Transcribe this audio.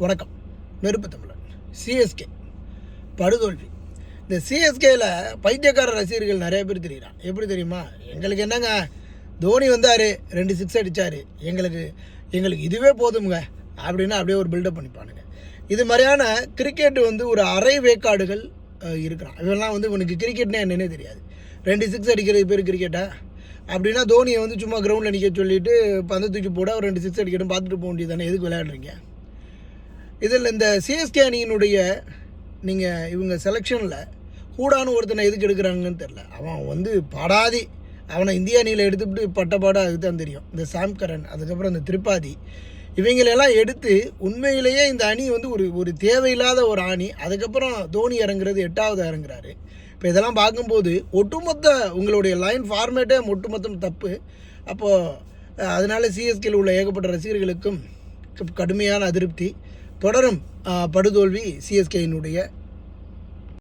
வணக்கம். நெருப்பு தமிழன் சிஎஸ்கே படுதோல்வி. இந்த சிஎஸ்கேயில் பைத்தியக்கார ரசிகர்கள் நிறைய பேர் தெரியுறான் எப்படி தெரியுமா? எங்களுக்கு என்னங்க? தோனி வந்தார் ரெண்டு சிக்ஸ் அடித்தார் எங்களுக்கு எங்களுக்கு இதுவே போதுங்க அப்படின்னு அப்படியே ஒரு பில்டப் பண்ணிப்பானுங்க. இது மாதிரியான கிரிக்கெட் வந்து ஒரு அரை வேக்காடுகள் இருக்கிறான். இவெல்லாம் வந்து உனக்கு கிரிக்கெட்னா என்னன்னே தெரியாது. ரெண்டு சிக்ஸ் அடிக்கிறது பேர் கிரிக்கெட்டா அப்படின்னா தோனியை வந்து சும்மா கிரவுண்டில் நிற்க சொல்லிட்டு பந்து தூக்கி போட ஒரு ரெண்டு சிக்ஸ் அடிக்கணும் பார்த்துட்டு போக வேண்டியது தானே. எதுக்கு விளையாடுறீங்க? இதில் இந்த சிஎஸ்கே அணியினுடைய நீங்கள் இவங்க செலெக்ஷனில் கூடான்னு ஒருத்தனை எதுக்கு எடுக்கிறாங்கன்னு தெரில அவன் வந்து படாதி. அவனை இந்திய அணியில் எடுத்துவிட்டு பட்டப்பாடாக அதுக்கு தான் தெரியும். இந்த சாம் கரன் அதுக்கப்புறம் இந்த திரிபாதி. இவங்களெல்லாம் எடுத்து உண்மையிலேயே இந்த அணி வந்து ஒரு ஒரு தேவையில்லாத ஒரு அணி. அதுக்கப்புறம் தோனி இறங்குறது எட்டாவது இறங்குறாரு. இப்போ இதெல்லாம் பார்க்கும்போது ஒட்டுமொத்த உங்களுடைய லைன் ஃபார்மேட்டே ஒட்டுமொத்தம் தப்பு. அப்போது அதனால் சிஎஸ்கேயில் உள்ள ஏகப்பட்ட ரசிகர்களுக்கும் கடுமையான அதிருப்தி. தொடரும் படுதோல்வி சிஎஸ்கேயினுடைய